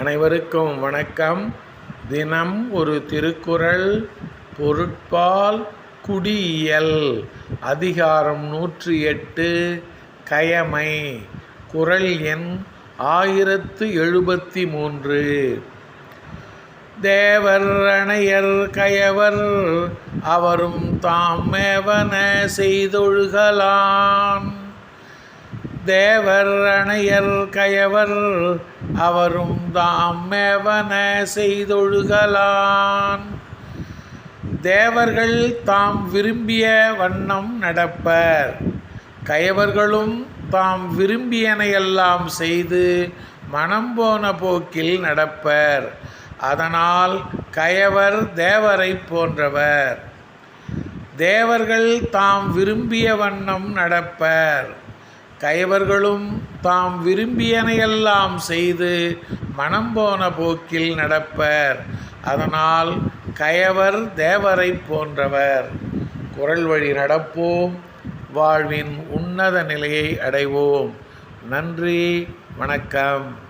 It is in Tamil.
அனைவருக்கும் வணக்கம். தினம் ஒரு திருக்குறள் பொருட்பால் குடியியல் அதிகாரம் நூற்றி எட்டு கயமை குறள் எண் ஆயிரத்து எழுபத்தி மூன்று. தேவர் அணையர் கயவர் அவரும் தாம் மேவன செய்தொழுகலான். தேவர் அணையர் கயவர் அவரும் தாம் மேவன செய்தொழுகலான். தேவர்கள் தாம் விரும்பிய வண்ணம் நடப்பர். கயவர்களும் தாம் விரும்பியனையெல்லாம் செய்து மனம் போன போக்கில் நடப்பர். அதனால் கயவர் தேவரைப் போன்றவர். தேவர்கள் தாம் விரும்பிய வண்ணம் நடப்பர். கயவர்களும் தாம் விரும்பியனையெல்லாம் செய்து மனம் போன போக்கில் நடப்பர். அதனால் கயவர் தேவரைப் போன்றவர். குரல் வழி நடப்போம். வாழ்வின் உன்னத நிலையை அடைவோம். நன்றி. வணக்கம்.